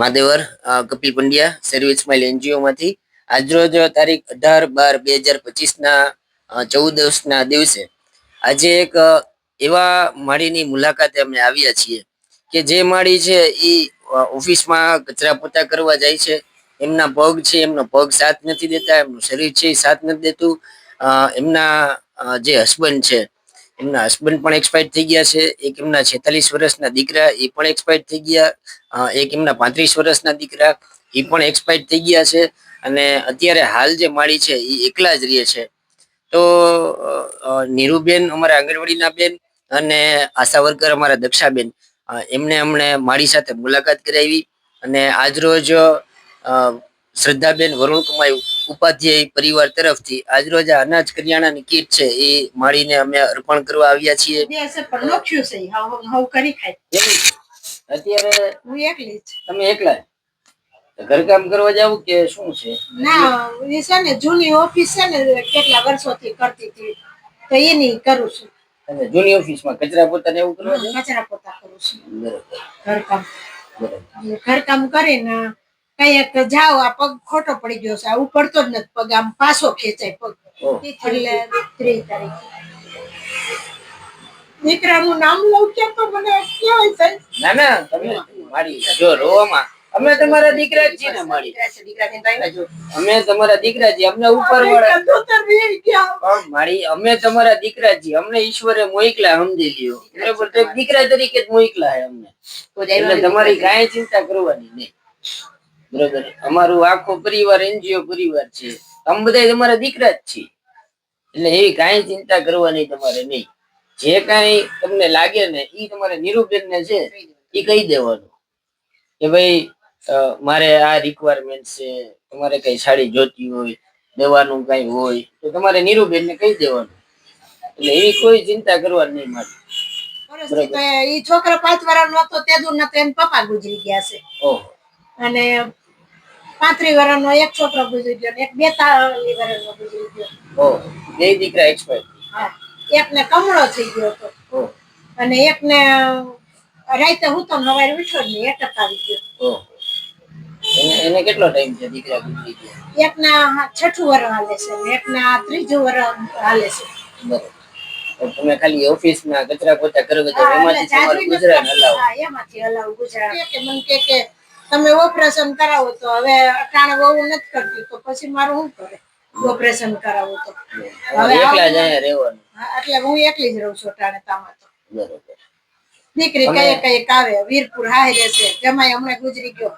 માદેવર Kapil Pandya service smile NGO માંથી આજરોજ તારીખ અઢાર બાર બે હજાર પચીસ ના ચૌદ ના દિવસે આજે એક એવા માળીની મુલાકાતે અમે આવ્યા છીએ કે જે માળી છે એ ઓફિસમાં કચરા પોતા કરવા જાય છે. એમના પગ છે, એમનો પગ સાથ નથી દેતા, એમનું શરીર છે એ સાથ નથી દેતું. એમના જે હસબન્ડ છે એમના હસબન્ડ પણ એક્સપાયર્ડ થઈ ગયા છે, એક એમના છેતાલીસ વર્ષના દીકરા, એ પણ એક્સપાયર્ડ થઈ ગયા એક એમના પાંત્રીસ વર્ષના દીકરા, એ પણ એક્સપાયર્ડ થઈ ગયા છે અને અત્યારે હાલ જે માળી છે, એ એકલા જ રહે છે. તો નીરુબેન અમારા આંગણવાડીના બેન અને આશા વર્કર અમારા દક્ષાબેન એમને અમને માળી સાથે મુલાકાત કરાવી અને આજરોજ શ્રદ્ધાબેન વરુણકુમાર ઉપાધ્યાય પરિવાર તરફથી આજરોજ આ અનાજ કરિયાણાની કીટ છે એ માળીને અમે અર્પણ કરવા આવ્યા છીએ. અત્યારે હું એકલી તમે એકલા? ઘરકામ કરવા જાવ કે શું છે? ના એ છે ને જૂની ઓફિસ છે ને કેટલા વર્ષોથી કરતી હતી. તો એની કરું છું. અને જૂની ઓફિસમાં કચરા પોતાને એવું કરવા કચરા પોતા કરું છું. બરોબર. ઘરકામ. બરોબર. ઘરકામ કરીને કંઈક જાઓ આ પગ ખોટો પડી ગયો છે આ ઉપડતો જ નથી પગ આમ પાછો ખેંચાય પગ. એટલે ત્રીસ તારીખ. દીકરાનું નામ લઉં કે તો મને કેવાય છે ના ના તમે મારી જો રોવામાં. અમે તમારા દીકરાજી ને ભાઈ અમે તમારા દીકરાજી અમને ઉપર મારી અમે તમારા દીકરાજી અમને ઈશ્વરે મોકલા સમજી લ્યો. બરોબર તો દીકરા તરીકે જ મોકલા હે અમને એટલે તમારી કાંઈ ચિંતા કરવાની નહીં. બરોબર. અમારું આખો પરિવાર એનજીઓ પરિવાર છે. અમે બધા તમારા દીકરા જ છીએ. એટલે એવી કાંઈ ચિંતા કરવાની તમારે નહીં. જે કાંઈ તમને લાગે ને એ તમારે નિરૂપેન ને છે એ કહી દેવાનું. કે ભાઈ મારે આ રિક્વાયરમેન્ટ છે તમારે કઈ સાડી જોતી હોય દવાનું કઈ હોય તો તમારે નિરૂબેન ને કહી દેવાનું. એટલે એવી કોઈ ચિંતા કરવાની નહીં ઈ છોકરો પાંચ વર્ષનો હતો તે દૂર નતો એમ પપ્પા ગુજરી ગયા છે. અને પાંત્રીસ વર્ષનો એક છોકરો ગુજરી ગયો ને એક બેતાલીસ વર્ષનો ગુજરી ગયો. બે દીકરા એક્સપાયર હા એકને કમળો થઈ ગયો હતો. અને એકને રાતે હું તો સવારે ઉઠ્યો જ નહીં એટક આવી ગયો. એને એને કેટલો ટાઈમ છે દીકરા ગુજરી ગયા? એકના છઠ્ઠું વર્ષ હાલે છે ને એકના ત્રીજું વર્ષ હાલે છે. બરોબર. તમે ખાલી ઓફિસમાં કચરા પોતા કરો એમાંથી તમારું ગુજરાન હલાવો. હા, એમાંથી હલાવું ગુજરાન. કે મને કે કે તમે ઓપરેશન કરાવો તો હવે અટાણે વહુ નથી કરતી તો પછી મારું શું કરે? ઓપરેશન કરાવો તો. હવે એટલે હું એકલી જ રહું છું અટાણે તામાં તો. દીકરી કઈ કઈ આવે વીરપુર હાય રહેશે. જમાઈ હમણાં ગુજરી ગયો.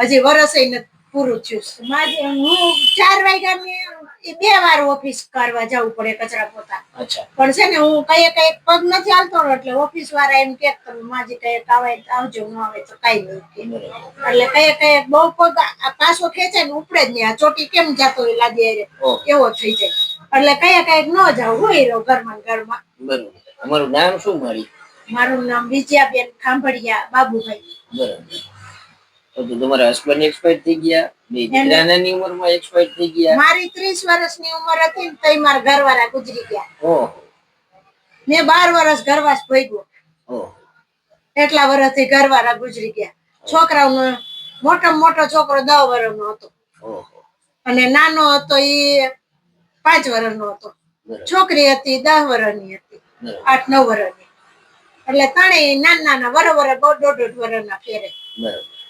હજી વરસે નથી પૂરું થયું. હું ચાર વાગ્યાની એ બે વાર ઓફિસ કરવા જવું પડે કચરા પોતા. પણ છે ને હું કઈ કઈ પગ નથી હાલતો એટલે ઓફિસ વાળા એમ કે તમે માજી કઈ આવે આવજો ન આવે તો કઈ નહીં. એટલે કઈ કઈ બહુ પગ પાછો ખેંચે ને ઉપડે જ નહીં. આ ચોટી કેમ જતો હોય લાગે. એવો થઈ જાય. એટલે કઈ કઈ ન જાવ હોય રહો ઘરમાં ઘરમાં. બરોબર. અમારું નામ શું મારી? મારું નામ વિજયાબેન ખાંભળિયા બાબુભાઈ. બરોબર. તો તમારા હસબન્ડ એક્સપાયર થઈ ગયા બે દીકરા નાની ઉંમરમાં એક્સપાયર થઈ ગયા. મારી ત્રીસ વર્ષની ઉંમર હતી ને તઈ મારા ઘરવાળા ગુજરી ગયા. ઓહો. મેં બાર વર્ષ ઘરવાસ ભોગવ્યો ઓહો. એટલા વર્ષથી ઘરવાળા ગુજરી ગયા. છોકરાઓનો મોટો મોટો છોકરો દસ વર્ષનો હતો. ઓહો. અને નાનો હતો એ પાંચ વર્ષનો હતો. છોકરી હતી દસ વર્ષની હતી. બરોબર. આઠ નવ વર્ષની. એટલે ત્રણેય નાના નાના વર વર બહુ દોઢ દોઢ વર્ષના ફેરે. બરોબર.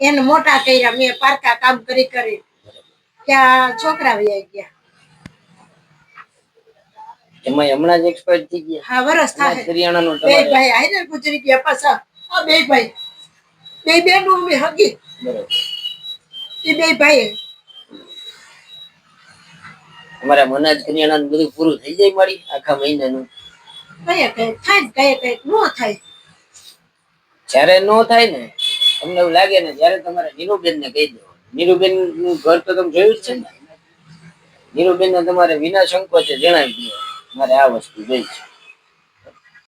એને મોટા કર્યા મેં પારકા કામ કરી કરી ત્યાં છોકરા વહી ગયા. એમાં હમણાં જ એક્સપાયર થઈ ગયા. હા વરસ થાય. કરિયાણાનું બે ભાઈ આઈને ગુજરી ગયા પાછા. આ બે ભાઈ. બે બેનું મેં હગી. એ બે ભાઈ અમારા અનાજ કરિયાણાનું બધું પૂરું થઈ જાય મારી આખા મહિનાનું. કયા કઈ થાય કયા કઈ ન થાય. જ્યારે ન થાય ને તમને એવું લાગે ને ત્યારે તમારે નીરુબેન ને કહી દો નીરુબેનનું ઘર તો તમે જોયું જ છે ને? નીરુબેન ને તમારે વિના સંકોચે જણાવી દો, મારે આ વસ્તુ જોઈ છે.